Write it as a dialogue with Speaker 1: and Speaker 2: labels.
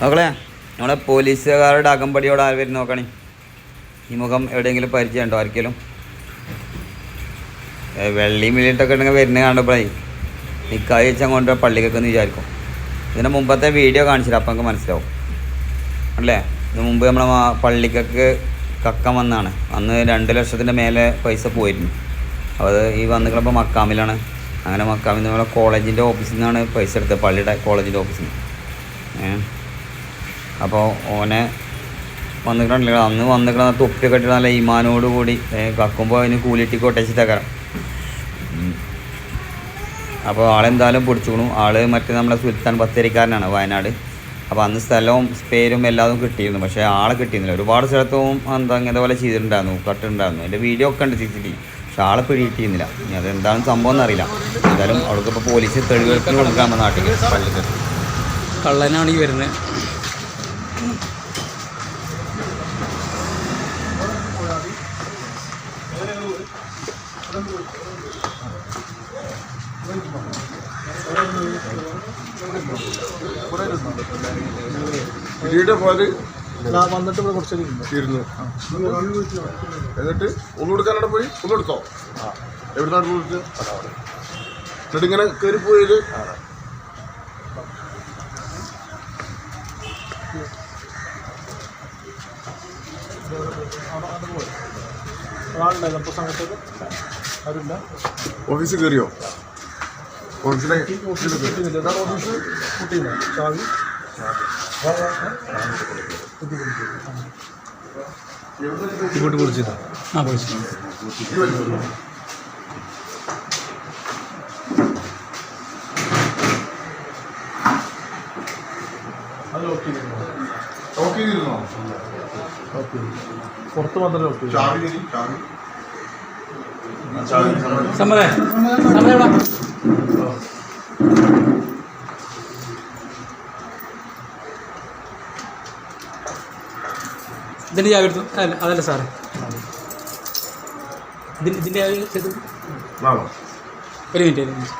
Speaker 1: നോക്കളെ നമ്മളെ പോലീസുകാരുടെ അകമ്പടിയോട് ആര് വരും നോക്കണേ? ഈ മുഖം എവിടെയെങ്കിലും പരിചയമുണ്ടോ ആർക്കെങ്കിലും? വെള്ളി മില്ലിട്ടൊക്കെ ഉണ്ടെങ്കിൽ വരുന്ന കാണുമ്പോഴേ നിക്കായി വെച്ചാൽ കൊണ്ട് പള്ളിക്കൊക്കെ എന്ന് വിചാരിക്കും. ഇതിന് മുമ്പത്തെ വീഡിയോ കാണിച്ചില്ല അപ്പം നമുക്ക് മനസ്സിലാവും. അല്ലേ? ഇത് മുമ്പ് നമ്മളെ പള്ളിക്കൊക്കെ കക്കം വന്നാണ് അന്ന് രണ്ട് ലക്ഷത്തിന്റെ മേലെ പൈസ പോയിരുന്നു. അപ്പോൾ അത് ഈ വന്നിട്ടുള്ളപ്പോൾ മക്കാമിലാണ്. അങ്ങനെ മക്കാമിൽ നിന്ന് നമ്മളെ കോളേജിന്റെ ഓഫീസിൽ നിന്നാണ് പൈസ എടുത്തത് പള്ളിയുടെ കോളേജിന്റെ ഓഫീസിൽ നിന്ന്. അപ്പോൾ ഓനെ വന്നിട്ടുണ്ടല്ലോ അന്ന് വന്നിട്ട് തൊപ്പി കെട്ടി നല്ല ഇമാനോട് കൂടി കക്കുമ്പോൾ അതിന് കൂലിട്ടി കൊട്ടച്ചിട്ടേക്കാരം അപ്പോൾ ആളെന്തായാലും പിടിച്ചുകൊണു ആൾ മറ്റേ നമ്മുടെ സുൽത്താൻ ബത്തേരിക്കാരനാണ് വയനാട്. അപ്പോൾ അന്ന് സ്ഥലവും പേരും എല്ലാതും കിട്ടിയിരുന്നു. പക്ഷേ ആളെ കിട്ടിയിരുന്നില്ല. ഒരുപാട് സ്ഥലത്തും എന്താ ഇങ്ങനത്തെ പോലെ ചെയ്തിട്ടുണ്ടായിരുന്നു കട്ടുണ്ടായിരുന്നു എന്റെ വീഡിയോ ഒക്കെ ഉണ്ട് സി പക്ഷെ ആളെ പിടിയിട്ടിരുന്നില്ല ഇനി അതെന്താണ് സംഭവം എന്നറിയില്ല. എന്തായാലും അവൾക്ക് ഇപ്പോൾ പോലീസ് തെളിവെടുപ്പിന് കൊടുക്കാൻ വന്ന നാട്ടിൽ
Speaker 2: കള്ളനാണ് ഈ വരുന്നത്.
Speaker 3: പിന്നീട് പോയത്
Speaker 4: വന്നിട്ട് ഇവിടെ കുറച്ച്
Speaker 3: ഇരുന്നു. എന്നിട്ട് ഒന്നുകൊടുക്കാനവിടെ പോയി? ഒന്നെടുത്തോ എവിടുന്നാണ് കൊടുത്ത് എന്നിട്ട് ഇങ്ങനെ കയറി പോയത്
Speaker 4: ആളുണ്ടായിരുന്നു അപ്പോൾ സമയത്തൊക്കെ ആരുമില്ല
Speaker 3: ഓഫീസിൽ കയറിയോ? ഓഫീസിലെ ഓഫീസിൽ
Speaker 4: കിട്ടിയില്ല എന്താണ് ഓഫീസ് കിട്ടിയില്ല ചാവി ഇങ്ങോട്ട് കുടിച്ചില്ല
Speaker 2: ആ പോയി
Speaker 4: അത് ചെയ്തിരുന്നു
Speaker 3: ലോക്ക് ചെയ്തിരുന്നോ
Speaker 4: പുറത്ത് മാത്രമേ ലോക്ക്
Speaker 3: ചാവി ചാവി.
Speaker 2: സമ്മതേ. സമ്മതേ. എവിടാ ഇതിന്റെ ചാവി എടുത്തു. അല്ല അതല്ല സാറേ. ഇതിന്റെ ഇതിന്റെ ചാവി ഒരു മിനിറ്റ് ഒരു മിനിറ്റ്.